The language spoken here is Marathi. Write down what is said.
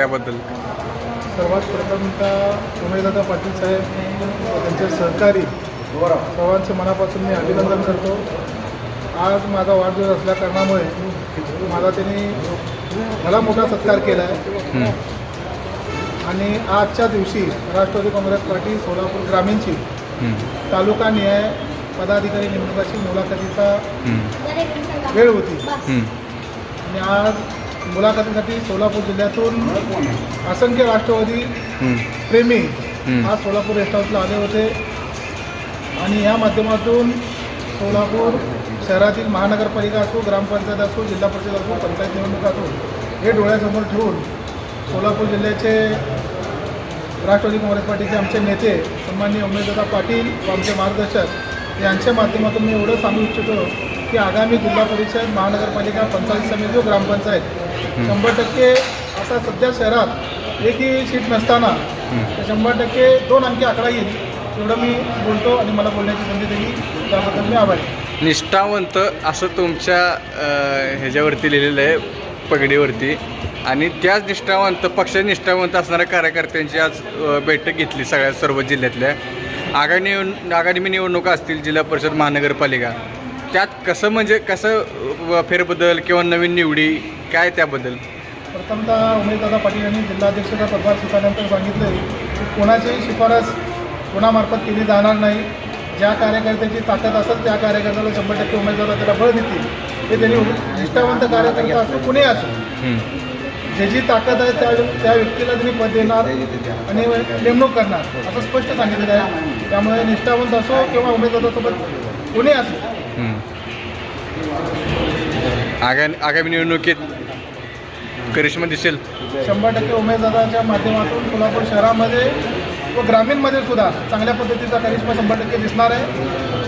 त्याबद्दल सर्वात प्रथमतः उमेददादा पाटील साहेब त्यांचे सहकारी सर्वांचे मनापासून मी अभिनंदन करतो आज माझा वाढदिवस असल्या कारणामुळे माझा त्यांनी मला मोठा सत्कार केला आहे. आणि आजच्या दिवशी राष्ट्रवादी काँग्रेस पार्टी सोलापूर ग्रामीणची. तालुका न्याय पदाधिकारी नेमणुकाची मुलाखतीचा. वेळ होती. आणि आज मुलाखतीसाठी सोलापूर जिल्ह्यातून असंख्य राष्ट्रवादी. प्रेमी हं. आज सोलापूर रेस्ट हाऊसला आले होते आणि या माध्यमातून सोलापूर शहरातील महानगरपालिका असो ग्रामपंचायत असो जिल्हा परिषद असो पंचायत निवडणूक असो हे डोळ्यासमोर ठेवून सोलापूर जिल्ह्याचे राष्ट्रवादी काँग्रेस पार्टीचे आमचे नेते सन्माननीय उमेदवार पाटील व आमचे मार्गदर्शक यांच्या माध्यमातून मी एवढं सांगू इच्छितो की आगामी जिल्हा परिषद महानगरपालिका पंचायत समिती व ग्रामपंचायत. शंभर टक्के आता सध्या शहरात एकही सीट नसताना तर शंभर टक्के दोन अंकी आकडा येईल एवढं मी बोलतो आणि मला बोलण्याची संधी दिली त्याबद्दल मी आभारी. निष्ठावंत असं तुमच्या ह्याच्यावरती लिहिलेलं आहे पगडीवरती. आणि त्याच निष्ठावंत पक्ष निष्ठावंत असणाऱ्या कार्यकर्त्यांची आज बैठक घेतली सगळ्या सर्व जिल्ह्यातल्या. आगामी आगामी निवडणुका असतील जिल्हा परिषद महानगरपालिका त्यात कसं म्हणजे कसं फेरबदल किंवा नवीन निवडी काय त्याबद्दल? प्रथमतः उमेशदादा पाटील यांनी जिल्हाध्यक्षाचा पदभार स्वीकारल्यानंतर सांगितलं की कोणाचीही शिफारस कोणामार्फत केली जाणार नाही. ज्या कार्यकर्त्याची ताकद असेल त्या कार्यकर्त्याला शंभर टक्के उमेदवार त्याला बळ देतील. हे त्यांनी निष्ठावंत कार्यकर्ता असो कुणी असो. ज्याची ताकद आहे त्या त्या व्यक्तीला त्यांनी पद देणार आणि नेमणूक करणार असं स्पष्ट सांगितलेलं आहे. त्यामुळे निष्ठावंत असो किंवा उमेदवारासोबत कुणी असो. हं. आगामी आगामी निवडणुकीत करिश्मा दिसेल. शंभर टक्के उमेदवाराच्या माध्यमातून सोलापूर शहरामध्ये व ग्रामीणमध्ये सुद्धा चांगल्या पद्धतीचा करिश्मा शंभर टक्के दिसणार आहे.